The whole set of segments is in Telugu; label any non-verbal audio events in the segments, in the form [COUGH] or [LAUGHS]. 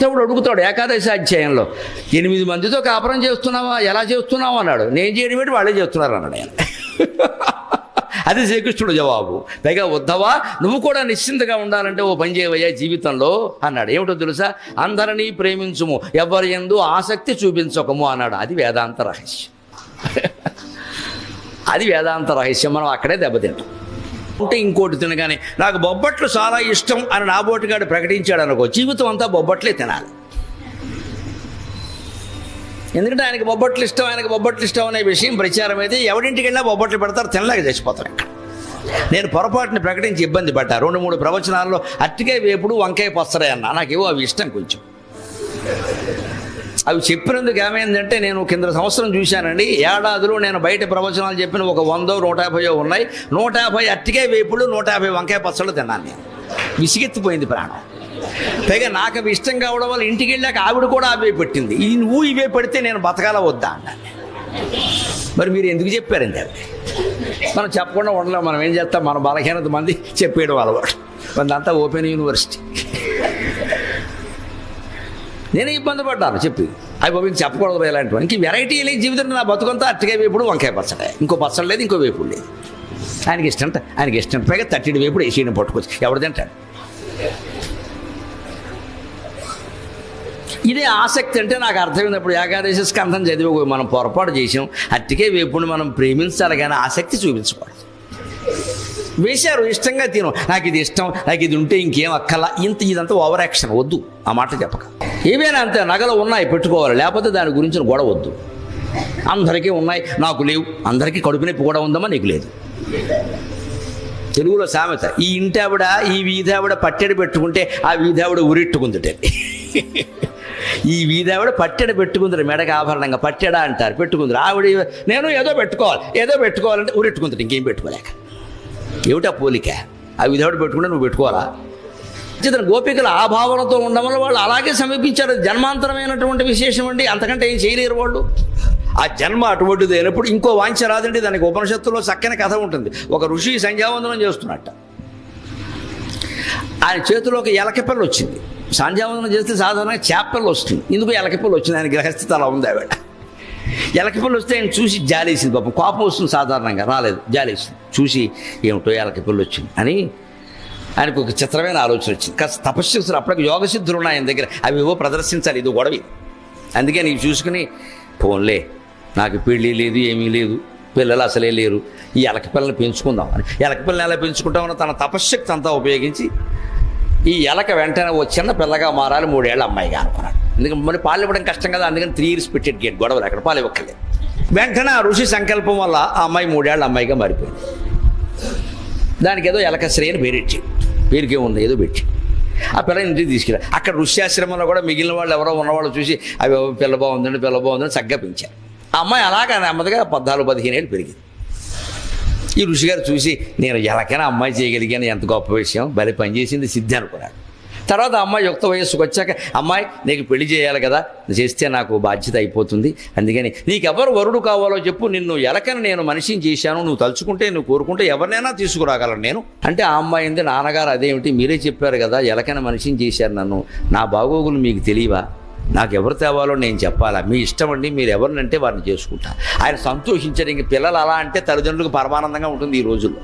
దేవుడు అడుగుతాడు ఏకాదశి అధ్యాయంలో ఎనిమిది మందితో కాపురం చేస్తున్నావా? ఎలా చేస్తున్నావు? అన్నాడు. నేను చేయడం ఏంటి వాళ్ళే చేస్తున్నారు అన్నాడు ఆయన. [LAUGHS] అది శ్రీకృష్ణుడు జవాబు. పైగా ఉద్ధవా నువ్వు కూడా నిశ్చింతగా ఉండాలంటే ఓ పని చేయవయ్యా జీవితంలో అన్నాడు. ఏమిటో తెలుసా? అందరినీ ప్రేమించుము ఎవరి ఎందు ఆసక్తి చూపించకము అన్నాడు. అది వేదాంత రహస్యం. [LAUGHS] అది వేదాంత రహస్యం. మనం అక్కడే దెబ్బతింటాం. ఉంటే ఇంకోటి తినగానే నాకు బొబ్బట్లు చాలా ఇష్టం అని నాబోటిగాడు ప్రకటించాడు అనుకో జీవితం అంతా బొబ్బట్లే తినాలి. ఎందుకంటే ఆయనకి బొబ్బట్లు ఇష్టం ఆయనకి బొబ్బట్లు ఇష్టం అనే విషయం ప్రచారం అయితే ఎవరింటికి వెళ్ళినా బొబ్బట్లు పెడతారు తినలేక చచ్చిపోతారు ఇక్కడ. నేను పొరపాటుని ప్రకటించి ఇబ్బంది పడ్డా. రెండు మూడు ప్రవచనాల్లో అట్టికాయ వేపుడు వంకాయ పొస్తరే అన్నా. నాకేవో అవి ఇష్టం కొంచెం. అవి చెప్పినందుకు ఏమైందంటే నేను కింద సంవత్సరం చూశానండి. ఏడాదిలో నేను బయట ప్రవచనాలు చెప్పిన ఒక వందో నూట యాభైయో ఉన్నాయి. నూట యాభై అట్టికే వేపుడు నూట యాభై వంకాయ పచ్చళ్ళు తిన్నాను నేను. విసిగెత్తిపోయింది ప్రాణం. పైగా నాకు అవి ఇష్టం కావడం వల్ల ఇంటికి వెళ్ళాక ఆవిడ కూడా అవే పెట్టింది. ఈ నువ్వు ఇవే పెడితే నేను బతకాల వద్దా అన్నాను మరి మీరు ఎందుకు చెప్పారండి అవి? మనం చెప్పకుండా ఉండలేం. మనం ఏం చేస్తాం? మన బలహీనత మంది చెప్పేయడం అలవాటు. మందంతా ఓపెన్ యూనివర్సిటీ. నేను ఇబ్బంది పడ్డాను చెప్పి. అవి బాబు ఇంక చెప్పకూడదు ఇలాంటివి. ఇంక వెరైటీ లేని జీవితం నా బతుకంతా అట్టగా వేపుడు వంకాయ పచ్చడే. ఇంకో పచ్చడి లేదు ఇంకో వేపుడు లేదు. ఆయనకి ఇష్టం ఆయనకి ఇష్టం పైగా తట్టిడి వేపుడు వేసి పట్టుకోవచ్చు ఎవడు తింటాడు? ఇదే ఆసక్తి అంటే నాకు అర్థమైనప్పుడు ఏకాదశి స్కంధం చదివి మనం పొరపాటు చేసాం అట్టికే వేపుడు మనం ప్రేమించాలి కానీ ఆసక్తి చూపించకూడదు. వేశారు ఇష్టంగా తిను. నాకు ఇది ఇష్టం నాకు ఇది ఉంటే ఇంకేం అక్కల ఇంత ఇదంతా ఓవర్ యాక్షన్ వద్దు ఆ మాట చెప్పక. ఏవైనా అంతే నగలు ఉన్నాయి పెట్టుకోవాలి లేకపోతే దాని గురించి గొడవ వద్దు. అందరికీ ఉన్నాయి నాకు లేవు. అందరికీ కడుపు నొప్పి కూడా ఉందమ్మా నీకు లేదు. తెలుగులో సామెత ఈ ఇంటి ఆవిడ ఈ వీధి ఆవిడ పట్టెడు పెట్టుకుంటే ఆ వీధావిడ ఆవిడ ఈ వీధి ఆవిడ పట్టెడ పెట్టుకుందరు మెడకు ఆభరణంగా పట్టెడా అంటారు పెట్టుకుందరు. ఆవిడ నేను ఏదో పెట్టుకోవాలి ఏదో పెట్టుకోవాలంటే ఉరిట్టుకుందరు ఇంకేం పెట్టుకోలేక. ఏమిటా పోలిక? ఆ వీధావిడ పెట్టుకుంటే నువ్వు పెట్టుకోవాలా? ఇతను గోపికలు ఆ భావనతో ఉండడం వల్ల వాళ్ళు అలాగే సమీపించారు. జన్మాంతరమైనటువంటి విశేషం అండి. అంతకంటే ఏం చేయలేరు వాళ్ళు. ఆ జన్మ అటువంటిది అయినప్పుడు ఇంకో వాంఛ రాదండి. దానికి ఉపనిషత్తులో చక్కని కథ ఉంటుంది. ఒక ఋషి సంధ్యావందనం చేస్తున్నట్ట. ఆయన చేతిలో ఒక ఎలకపిల్ల వచ్చింది. సంధ్యావందనం చేస్తే సాధారణంగా చేపలు వస్తుంది. ఎందుకు ఎలకపిల్ల వచ్చింది. ఆయన గ్రహస్థితి అలా ఉంది ఆవిడ. ఎలకపిల్ల వస్తే ఆయన చూసి జాలేసింది. పాపం కోపం వస్తుంది సాధారణంగా. రాలేదు. జాలేసింది. చూసి ఏమిటో ఎలకపిల్ల వచ్చింది అని ఆయనకు ఒక చిత్రమైన ఆలోచన వచ్చింది. కాస్త తపస్సులు అప్పటికి యోగ సిద్ధులు ఉన్నాయి ఆయన దగ్గర. అవి ఏవో ప్రదర్శించాలి. ఇది గొడవి. అందుకే నీకు చూసుకుని ఫోన్లే నాకు పెళ్ళి లేదు ఏమీ లేదు. పిల్లలు అసలే లేరు. ఈ ఎలక పిల్లల్ని పెంచుకుందాం అని. ఎలక పిల్లని ఎలా పెంచుకుంటామని తన తపశ్శక్తి అంతా ఉపయోగించి ఈ ఎలక వెంటనే ఓ చిన్న పిల్లగా మారాలి. మూడేళ్ళ అమ్మాయిగా అనుకున్నాడు. ఎందుకంటే మరి పాలు ఇవ్వడం కష్టం కదా. అందుకని త్రీ ఇయర్స్ పెట్టేట్ గేట్ గొడవలు. అక్కడ పాలు ఇవ్వక్కర్లేదు వెంటనే ఆ ఋషి సంకల్పం వల్ల ఆ అమ్మాయి మూడేళ్ళ అమ్మాయిగా మారిపోయింది. దానికి ఏదో ఎలకశ్రీ అని పేరిచ్చి పేరుకే ఉంది ఏదో పెట్టి. ఆ పిల్ల ఇంటికి తీసుకెళ్ళి. అక్కడ ఋష్యాశ్రమంలో కూడా మిగిలిన వాళ్ళు ఎవరో ఉన్నవాళ్ళు చూసి అవి పిల్ల బాగుందండి పిల్ల బాగుందని చక్కగా పెంచారు. ఆ అమ్మాయి అలాగా నెమ్మదిగా పద్నాలుగు పదిహేను ఏళ్ళు పెరిగింది. ఈ ఋషిగారు చూసి నేను ఎలాగైనా అమ్మాయి చేయగలిగాను ఎంత గొప్ప విషయం భలే పనిచేసింది సిద్ధి అనుకున్నాడు తర్వాత అమ్మాయి యుక్త వయస్సుకు వచ్చాక అమ్మాయి నీకు పెళ్ళి చేయాలి కదా చేస్తే నాకు బాధ్యత అయిపోతుంది. అందుకని నీకెవరు వరుడు కావాలో చెప్పు నిన్ను ఎలకని నేను మనిషిని చేశాను నువ్వు తలుచుకుంటే నువ్వు కోరుకుంటే ఎవరినైనా తీసుకురాగలను నేను. అంటే ఆ అమ్మాయి ఉంది నాన్నగారు అదేమిటి మీరే చెప్పారు కదా ఎలకని మనిషిని చేశారు నన్ను. నా బాగోగులు మీకు తెలియవా? నాకు ఎవరు తేవాలో నేను చెప్పాలా? మీ ఇష్టం అండి మీరు ఎవరినంటే వారిని చేసుకుంటా. ఆయన సంతోషించారు ఇంక పిల్లలు అలా అంటే తల్లిదండ్రులకు పరమానందంగా ఉంటుంది ఈ రోజుల్లో.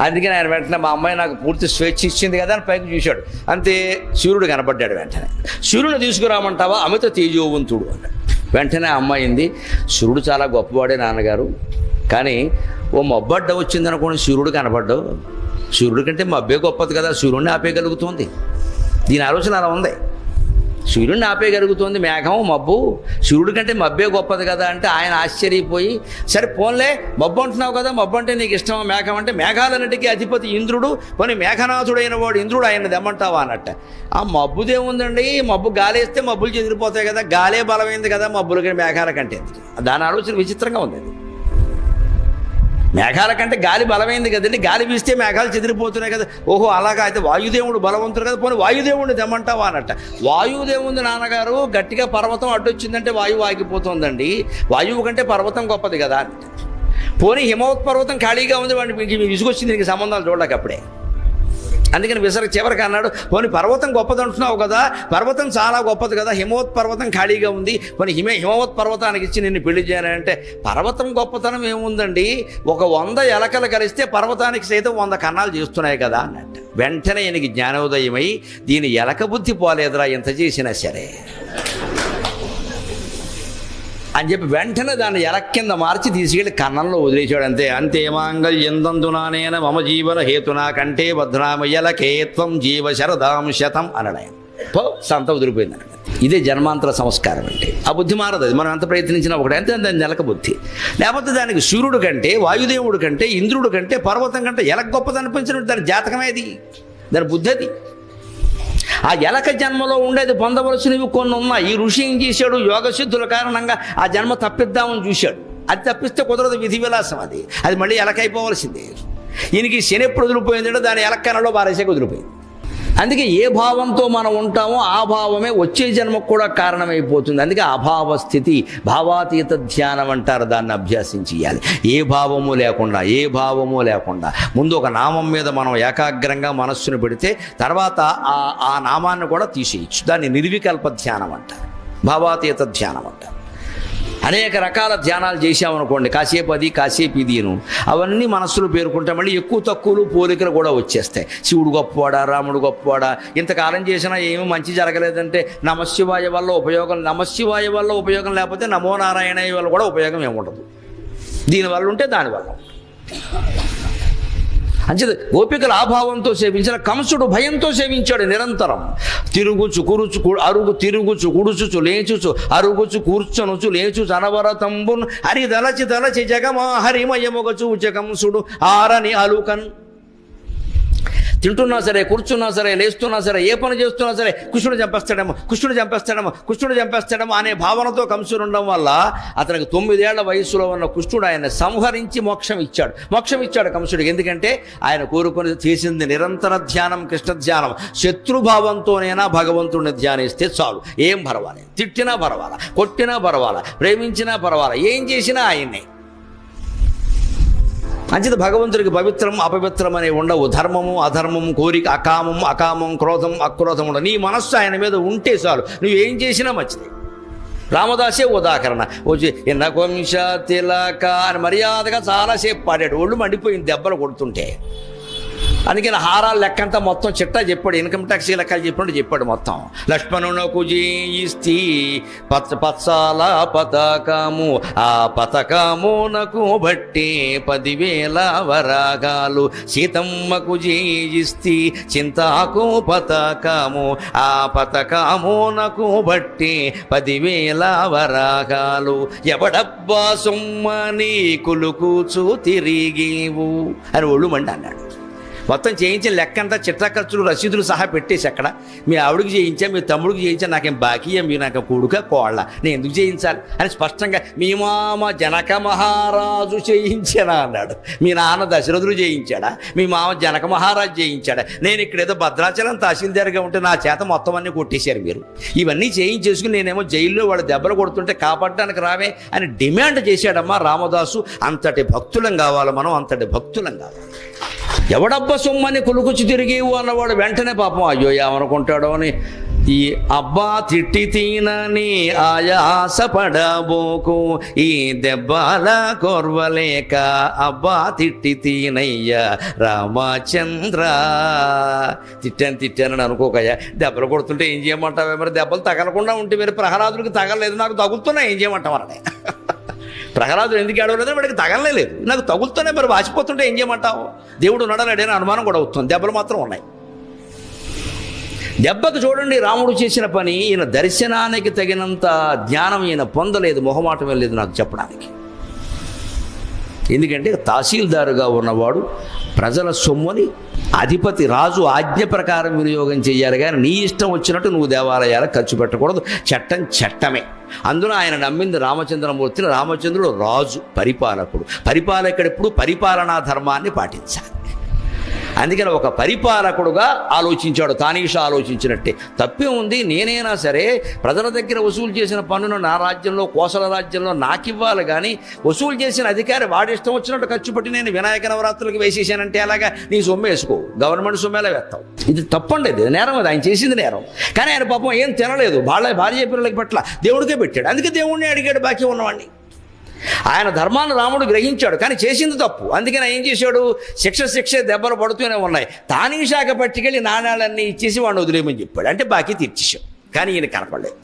అందుకని ఆయన వెంటనే మా అమ్మాయి నాకు పూర్తి స్వేచ్ఛ ఇచ్చింది కదా అని పైకి చూశాడు. అంతే సూర్యుడు కనబడ్డాడు వెంటనే. సూర్యుని తీసుకురామంటావా? అమిత తేజోవంతుడు అన్నాడు. వెంటనే ఆ సూర్యుడు చాలా గొప్పవాడే నాన్నగారు. కానీ ఓ మబ్బడ్డ వచ్చింది అనుకోండి సూర్యుడు కనపడ్డావు సూర్యుడి కంటే మబ్బే గొప్పది కదా సూర్యుడిని ఆపేయగలుగుతుంది. దీని ఆలోచన అలా ఉంది. సూర్యుడిని ఆపేయగలుగుతుంది మేఘం మబ్బు. సూర్యుడి కంటే మబ్బే గొప్పది కదా అంటే ఆయన ఆశ్చర్యపోయి సరే పోన్లే మబ్బు అంటున్నావు కదా మబ్బు అంటే నీకు ఇష్టమా మేఘం అంటే మేఘాలన్నిటికీ అధిపతి ఇంద్రుడు పోనీ మేఘనాథుడైన వాడు ఇంద్రుడు ఆయన దెమ్మంటావా అన్నట్ట. ఆ మబ్బుదేముందండి మబ్బు గాలేస్తే మబ్బులు చెదిరిపోతాయి కదా గాలే బలమైంది కదా మబ్బులు కంటే మేఘాల కంటే. దాని ఆలోచన విచిత్రంగా ఉంది మేఘాల కంటే గాలి బలమైంది కదండి. గాలి వీస్తే మేఘాలు చెదిరిపోతున్నాయి కదా. ఓహో అలాగా అయితే వాయుదేవుడు బలవంతుడు కదా. పోనీ వాయుదేవుడిని తెమ్మంటావా అనట వాయుదేవుడు నాన్నగారు గట్టిగా పర్వతం అడ్డొచ్చిందంటే వాయువు ఆగిపోతుందండి. వాయువు కంటే పర్వతం గొప్పది కదా. పోనీ హిమవత్ పర్వతం ఖాళీగా ఉంది వాడిని మీకు విసుగొచ్చింది దీనికి సంబంధాలు చూడలేక అప్పుడే. అందుకని విసర చివరికి అన్నాడు పోనీ పర్వతం గొప్పది అంటున్నావు కదా పర్వతం చాలా గొప్పది కదా హిమవత్ పర్వతం ఖాళీగా ఉంది పోనీ హిమ హిమవత్ పర్వతానికి ఇచ్చి నిన్ను పెళ్ళి చేయాలంటే పర్వతం గొప్పతనం ఏముందండి? ఒక వంద ఎలకలు కలిస్తే పర్వతానికి సైతం వంద కన్నాలు చేస్తున్నాయి కదా అన్నట్టు. వెంటనే ఈయనకి జ్ఞానోదయమై దీని ఎలక బుద్ధి పోలేదురా ఇంత చేసినా సరే. అని చెప్పి వెంటనే దాన్ని ఎలక్ కింద మార్చి తీసుకెళ్ళి కన్నంలో వదిలేశాడు. అంతే అంతే మాంగళ్యందందునానేన మమ జీవన హేతునా కంటే భద్రామయ్యలకేత్వం జీవ శరదాం శతం అనడు. ఆయన పో సంత వదిలిపోయింది అన్నాడు ఇదే జన్మాంతర సంస్కారం అంటే. ఆ బుద్ధి మారదు అది. మనం ఎంత ప్రయత్నించినా ఒకటి అంతే దాని నెలక బుద్ధి. లేకపోతే దానికి సూర్యుడు కంటే వాయుదేవుడు కంటే ఇంద్రుడు కంటే పర్వతం కంటే ఎలా గొప్పది అనిపించినట్టు దాని జాతకమేది దాని బుద్ధి అది. ఆ ఎలక జన్మలో ఉండేది పొందవలసినవి కొన్ని ఉన్నాయి. ఈ ఋషి ఏం చేశాడు? యోగసిద్ధుల కారణంగా ఆ జన్మ తప్పిద్దామని చూశాడు. అది తప్పిస్తే కుదరదు విధి విలాసం అది. అది మళ్ళీ ఎలకైపోవలసిందే ఈయనకి శని ఎప్పుడు వదిలిపోయిందంటే దాని ఎలక్కనలో బారేసే వదిలిపోయింది. అందుకే ఏ భావంతో మనం ఉంటామో ఆ భావమే వచ్చే జన్మకు కూడా కారణమైపోతుంది. అందుకే అభావ స్థితి భావాతీత ధ్యానం అంటారు దాన్ని అభ్యాసం చేయాలి ఏ భావము లేకుండా ఏ భావము లేకుండా. ముందు ఒక నామం మీద మనం ఏకాగ్రంగా మనస్సును పెడితే తర్వాత ఆ ఆ నామాన్ని కూడా తీసేయచ్చు. దాన్ని నిర్వికల్ప ధ్యానం అంటారు. భావాతీత ధ్యానం అంటారు. అనేక రకాల ధ్యానాలు చేశామనుకోండి. కాసేపు అది కాసేపు ఇదిను అవన్నీ మనస్సులో పేరుకుంటే మళ్ళీ ఎక్కువ తక్కువలు పోలికలు కూడా వచ్చేస్తాయి. శివుడు గొప్పవాడా రాముడు గొప్పవాడా ఇంతకాలం చేసినా ఏమీ మంచి జరగలేదంటే నమశివాయ వల్ల ఉపయోగం నమశివాయ వల్ల ఉపయోగం లేకపోతే నమో నారాయణ వల్ల కూడా ఉపయోగం ఏముండదు. దీనివల్ల ఉంటే దానివల్ల అంచేది గోపికల ఆభావంతో సేవించిన కంసుడు భయంతో సేవించాడు నిరంతరం. తిరుగుచు కురుచు కు- అరుగు తిరుగుచు కుడుచుచు లేచుచు అరుగుచు కూర్చొనుచు లేచుచు అనవరతంబున్ హరి దలచి దలచి జగమా హరిమయముగచు జగంసుడు ఆరని అలుకన్. తింటున్నా సరే కూర్చున్నా సరే లేస్తున్నా సరే ఏ పని చేస్తున్నా సరే కృష్ణుడు చంపేస్తాడేమో కృష్ణుడు చంపేస్తాడేమో కృష్ణుడు చంపేస్తాడేమో అనే భావనతో కంసుడు ఉండడం వల్ల అతనికి తొమ్మిదేళ్ళ వయసులో ఉన్న కృష్ణుడు ఆయన సంహరించి మోక్షం ఇచ్చాడు. మోక్షం ఇచ్చాడు కంసుడికి. ఎందుకంటే ఆయన కోరుకొని చేసింది నిరంతర ధ్యానం కృష్ణ ధ్యానం. శత్రుభావంతోనైనా భగవంతుడిని ధ్యానిస్తే చాలు. ఏం పర్వాలేదు. తిట్టినా పర్వాలా కొట్టినా పర్వాలా ప్రేమించినా పర్వాలా ఏం చేసినా ఆయన్నే. అంచేత భగవంతుడికి పవిత్రం అపవిత్రం అనేవి ఉండవు. ధర్మము అధర్మము కోరిక అకామం అకామం క్రోధం అక్రోధం ఉండవు. నీ మనస్సు ఆయన మీద ఉంటే చాలు. నువ్వు ఏం చేసినా మంచిది. రామదాసే ఉదాహరణ. వచ్చి ఎన్న తిలక అని మర్యాదగా చాలాసేపు పాడాడు. ఒళ్ళు మండిపోయింది దెబ్బలు కొడుతుంటే. అందుకని హారాల లెక్కంతా మొత్తం చిట్టా చెప్పాడు. ఇన్కమ్ ట్యాక్స్ లెక్కలు చెప్పినట్టు చెప్పాడు మొత్తం. లక్ష్మణునకు జీయిస్తి పచ్చ పచ్చాల పతాకము ఆ పతకమునకు బట్టి పదివేల వరాగాలు. సీతమ్మకు జీయిస్తి చింతాకు పతకము ఆ పతకమునకు బట్టి పదివేల వరాగాలు. ఎవడబ్బా సొమ్మని కులుకూచు తిరిగేవు? అని ఒళ్ళు మండి అన్నాడు మొత్తం చేయించిన లెక్కంతా చిట్ట ఖర్చులు రసీదులు సహా పెట్టేసి అక్కడ. మీ ఆవిడకి చేయించా మీ తమ్ముడికి చేయించా నాకేం బాకీయా మీరు నాకు కొడుక కోళ్ళ. నేను ఎందుకు చేయించాలి? అని స్పష్టంగా మీ మామ జనక మహారాజు చేయించానా అన్నాడు. మీ నాన్న దశరథుడు చేయించాడా? మీ మామ జనక మహారాజు చేయించాడా? నేను ఇక్కడ ఏదో భద్రాచలం తహసీల్దార్గా ఉంటే నా చేత మొత్తం అన్నీ కొట్టేశారు మీరు. ఇవన్నీ చేయించేసుకుని నేనేమో జైల్లో వాళ్ళు దెబ్బలు కొడుతుంటే కాపాడడానికి రావే అని డిమాండ్ చేశాడమ్మా రామదాసు. అంతటి భక్తులం కావాలి మనం అంతటి భక్తులం కావాలి. ఎవడబ్బ సొమ్మని కులుకుచి తిరిగేవు అన్నవాడు వెంటనే పాపం అయ్యో ఏమనుకుంటాడో అని ఈ అబ్బా తిట్టి తీనని ఆయాస పడబోకు ఈ దెబ్బల కొర్వలేక అబ్బా తిట్టి తీనయ్యా రామచంద్ర. తిట్టాను తిట్టానని అనుకోకయ్యా. దెబ్బలు కొడుతుంటే ఏం చేయమంటావే మరి? దెబ్బలు తగలకుండా ఉంటే మరి ప్రహ్లాదుడికి తగలలేదు. నాకు తగులుతున్నా ఏం చేయమంటామని ప్రహ్లాదుడు ఎందుకు ఏడవలేదు? వాడికి తగలలేదు నాకు తగులుతూనే మరి వాచిపోతుంటే ఏం చేయమంటావు? దేవుడు నడలేడని అనుమానం కూడా అవుతుంది దెబ్బలు మాత్రం ఉన్నాయి. దెబ్బకు చూడండి రాముడు చేసిన పని ఈయన దర్శనానికి తగినంత జ్ఞానం ఈయన పొందలేదు మొహమాటం లేదు నాకు చెప్పడానికి. ఎందుకంటే తహసీల్దారుగా ఉన్నవాడు ప్రజల సొమ్ముని అధిపతి రాజు ఆజ్ఞ ప్రకారం వినియోగం చేయాలి కానీ నీ ఇష్టం వచ్చినట్టు నువ్వు దేవాలయాలకు ఖర్చు పెట్టకూడదు. చట్టం చట్టమే. అందున ఆయన నమ్మింది రామచంద్రమూర్తిని. రామచంద్రుడు రాజు పరిపాలకుడు. పరిపాలకుడు ఎప్పుడు పరిపాలనా ధర్మాన్ని పాటించాలి. అందుకని ఒక పరిపాలకుడుగా ఆలోచించాడు. తానీష ఆలోచించినట్టే. తప్పే ఉంది నేనైనా సరే ప్రజల దగ్గర వసూలు చేసిన పన్నును నా రాజ్యంలో కోసల రాజ్యంలో నాకివ్వాలి కానీ వసూలు చేసిన అధికారి వాడి ఇష్టం వచ్చినట్టు ఖర్చు పెట్టి నేను వినాయక నవరాత్రులకు వేసేసానంటే అలాగా నీ సొమ్ము వేసుకో. గవర్నమెంట్ సొమ్మేలా వేస్తావు. ఇది తప్పండి ఇది నేరం అది. ఆయన చేసింది నేరం. కానీ ఆయన పాపం ఏం తినలేదు. వాళ్ళ భార్య పిల్లలకి పట్ల దేవుడికే పెట్టాడు. అందుకే దేవుడిని అడిగాడు బాకీ ఉన్నవాడిని ఆయన ధర్మాన్ని రాముడు గ్రహించాడు కానీ చేసింది తప్పు. అందుకని ఏం చేశాడు? శిక్ష శిక్ష దెబ్బలు పడుతూనే ఉన్నాయి. తానీ శాఖ పట్టుకెళ్ళి నాణ్యాలన్నీ ఇచ్చేసి వాడిని వదిలేయమని చెప్పాడు. అంటే బాకీ తీర్చేశాడు. కానీ ఈయన కనపడలేదు.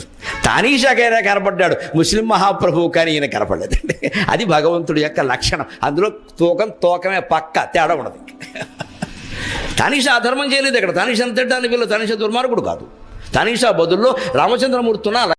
తానీ శాఖ అయినా కనపడ్డాడు. ముస్లిం మహాప్రభువు కానీ ఈయన కనపడలేదండి. అది భగవంతుడి యొక్క లక్షణం. అందులో తూకం తూకమే పక్క తేడా ఉండదు. తానీషా అధర్మం చేయలేదు ఇక్కడ. తానీషా తిట్టడానికి వీళ్ళు. తానీషా దుర్మార్గుడు కాదు. తనీష బదుల్లో రామచంద్రమూర్తి